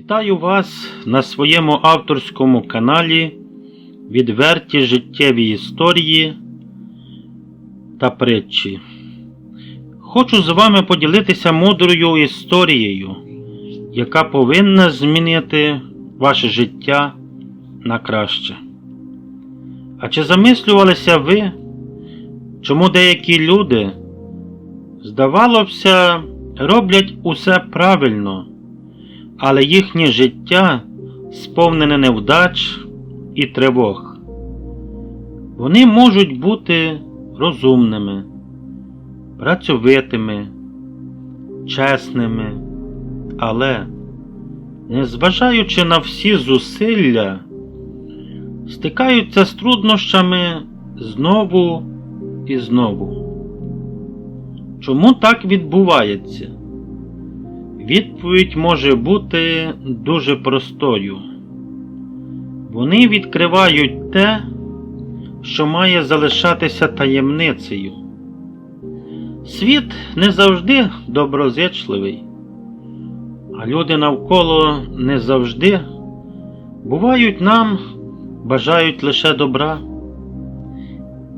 Вітаю вас на своєму авторському каналі Відверті життєві історії та притчі. Хочу з вами поділитися мудрою історією, яка повинна змінити ваше життя на краще. А чи замислювалися ви, чому деякі люди, здавалося, роблять усе правильно? Але їхнє життя сповнене невдач і тривог. Вони можуть бути розумними, працьовитими, чесними, але, незважаючи на всі зусилля, стикаються з труднощами знову і знову. Чому так відбувається? Відповідь може бути дуже простою. Вони відкривають те, що має залишатися таємницею. Світ не завжди доброзичливий, а люди навколо не завжди бувають нам, бажають лише добра.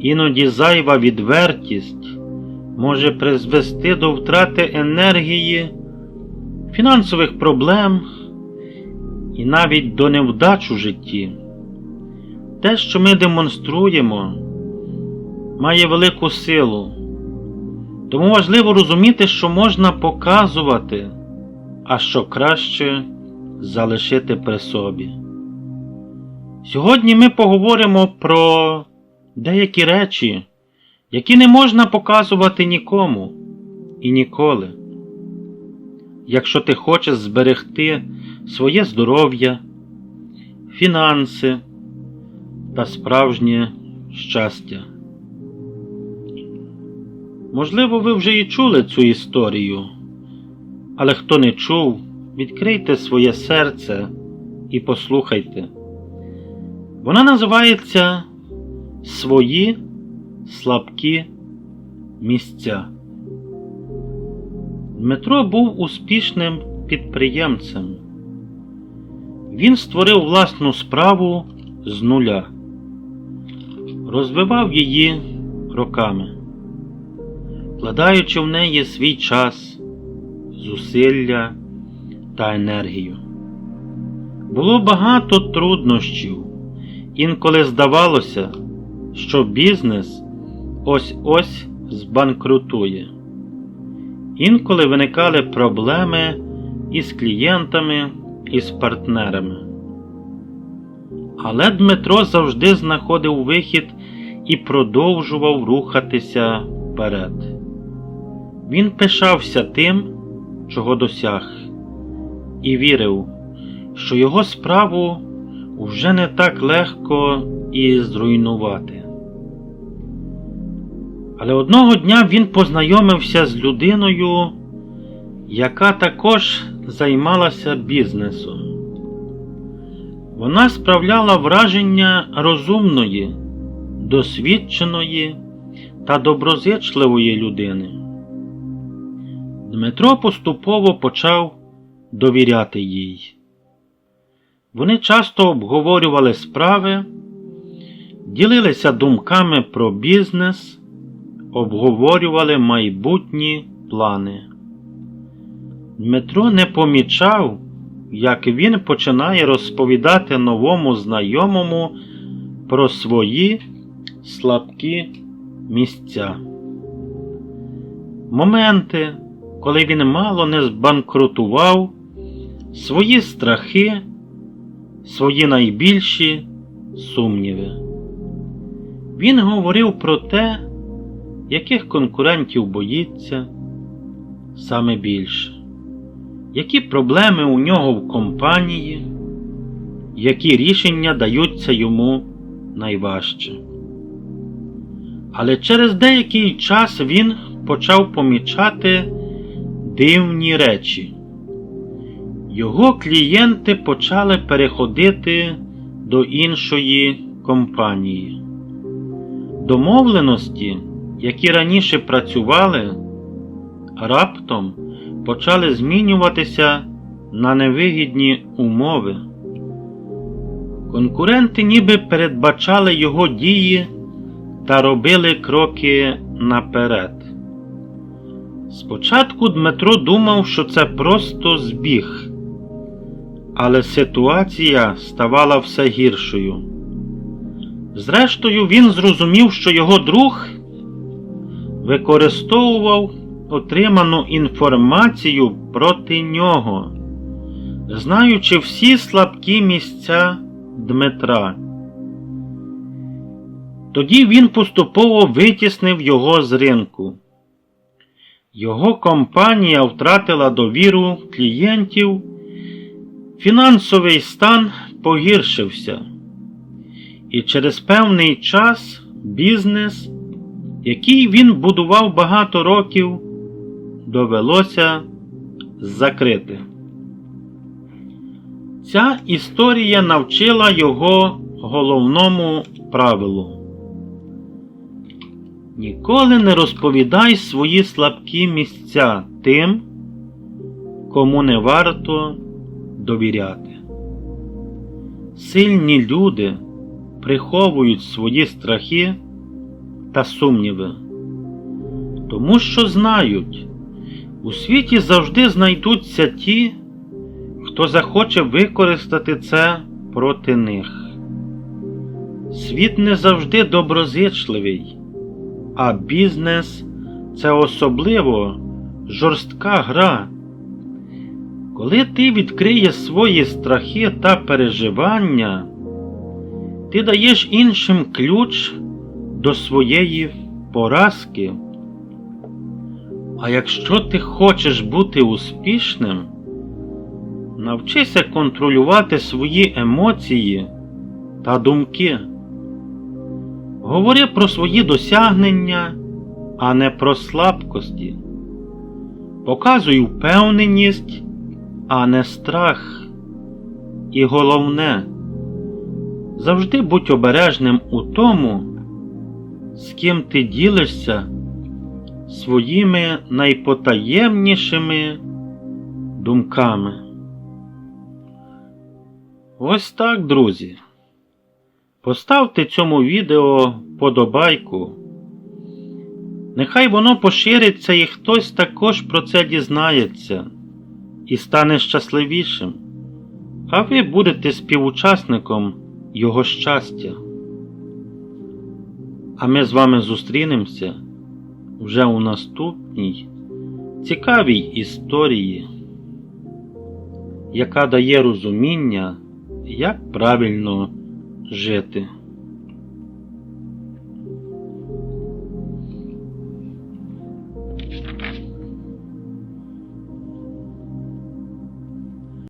Іноді зайва відвертість може призвести до втрати енергії фінансових проблем і навіть до невдач у житті. Те, що ми демонструємо, має велику силу. Тому важливо розуміти, що можна показувати, а що краще залишити при собі. Сьогодні ми поговоримо про деякі речі, які не можна показувати нікому і ніколи якщо ти хочеш зберегти своє здоров'я, фінанси та справжнє щастя. Можливо, ви вже і чули цю історію, але хто не чув, відкрийте своє серце і послухайте. Вона називається Свої слабкі місця. Дмитро був успішним підприємцем. Він створив власну справу з нуля, розвивав її роками, вкладаючи в неї свій час, зусилля та енергію. Було багато труднощів, інколи здавалося, що бізнес ось ось збанкрутує. Інколи виникали проблеми із клієнтами, і з партнерами. Але Дмитро завжди знаходив вихід і продовжував рухатися вперед. Він пишався тим, чого досяг, і вірив, що його справу вже не так легко і зруйнувати. Але одного дня він познайомився з людиною, яка також займалася бізнесом. Вона справляла враження розумної, досвідченої та доброзичливої людини. Дмитро поступово почав довіряти їй. Вони часто обговорювали справи, ділилися думками про бізнес обговорювали майбутні плани. Дмитро не помічав, як він починає розповідати новому знайомому про свої слабкі місця. Моменти, коли він мало не збанкрутував, свої страхи, свої найбільші сумніви. Він говорив про те, яких конкурентів боїться саме більше, які проблеми у нього в компанії, які рішення даються йому найважче. Але через деякий час він почав помічати дивні речі. Його клієнти почали переходити до іншої компанії. Домовленості які раніше працювали, раптом почали змінюватися на невигідні умови. Конкуренти ніби передбачали його дії та робили кроки наперед. Спочатку Дмитро думав, що це просто збіг, але ситуація ставала все гіршою. Зрештою, він зрозумів, що його друг використовував отриману інформацію проти нього, знаючи всі слабкі місця Дмитра. Тоді він поступово витіснив його з ринку. Його компанія втратила довіру клієнтів, фінансовий стан погіршився, і через певний час бізнес, який він будував багато років, довелося закрити. Ця історія навчила його головному правилу. Ніколи не розповідай свої слабкі місця тим, кому не варто довіряти. Сильні люди приховують свої страхи та сумніви, тому що знають, у світі завжди знайдуться ті, хто захоче використати це проти них. Світ не завжди доброзичливий, а бізнес це особливо жорстка гра. Коли ти відкриєш свої страхи та переживання, ти даєш іншим ключ до своєї поразки. А якщо ти хочеш бути успішним, навчися контролювати свої емоції та думки. Говори про свої досягнення, а не про слабкості. Показуй впевненість, а не страх. І головне, завжди будь обережним у тому, з ким ти ділишся своїми найпотаємнішими думками. Ось так, друзі. Поставте цьому відео подобайку. Нехай воно пошириться і хтось також про це дізнається і стане щасливішим, а ви будете співучасником його щастя. А ми з вами зустрінемося вже у наступній цікавій історії, яка дає розуміння, як правильно жити.